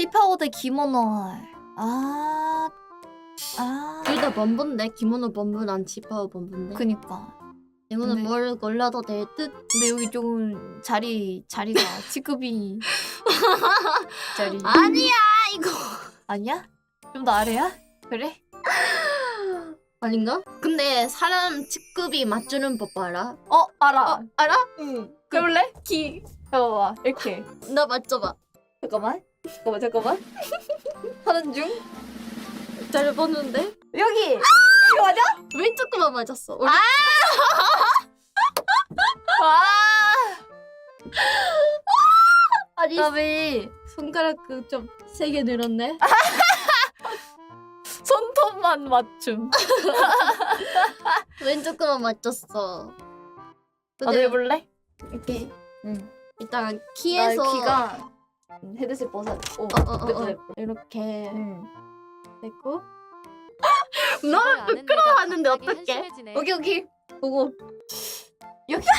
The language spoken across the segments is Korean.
치파오 대 기모노. 아, 아. 둘 다 범부인데 기모노 범부 난 지파오 범부인데 그니까. 이거는 근데- 뭘 골라도 될 듯? 근데 여기 좀 자리 자리가 취급이 자리 아니야 이거 아니야? 좀 더 아래야? 그래? 아닌가? 근데 사람 직급이 맞추는 법 알아? 어 알아. 어 알아? 응. 해볼래? 기. 봐봐 이렇게. 나 맞춰봐 잠깐만. 잠깐만 잠깐만. 하는 중. 잘 보는데 여기. 이거 맞아? 왼쪽 거만 맞았어 우리 와. 아니 왜 손가락 그 좀세개 늘었네? 손톱만 맞춤. 왼쪽 거만 맞췄어 나도 근데 해볼래? 이렇게 응. 일단 키에서 나 키가 헤드셋 벗어. 오. 어, 어, 어, 됐다, 어. 됐다. 이렇게 응. 됐고 너는 부끄러워하는데 어떡해? 오케이 오케이. 보고. 여기.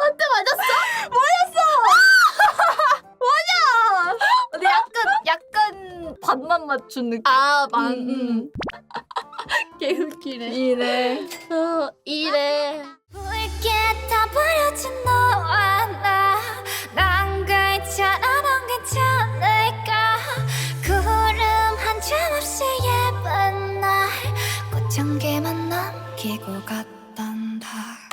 한테 맞았어? 뭐냐? 근데 약간 약간 반만 맞춘 느낌. 아 만. 음, 음. 개웃기네 이래. 어 이래 大きく買ったんだ。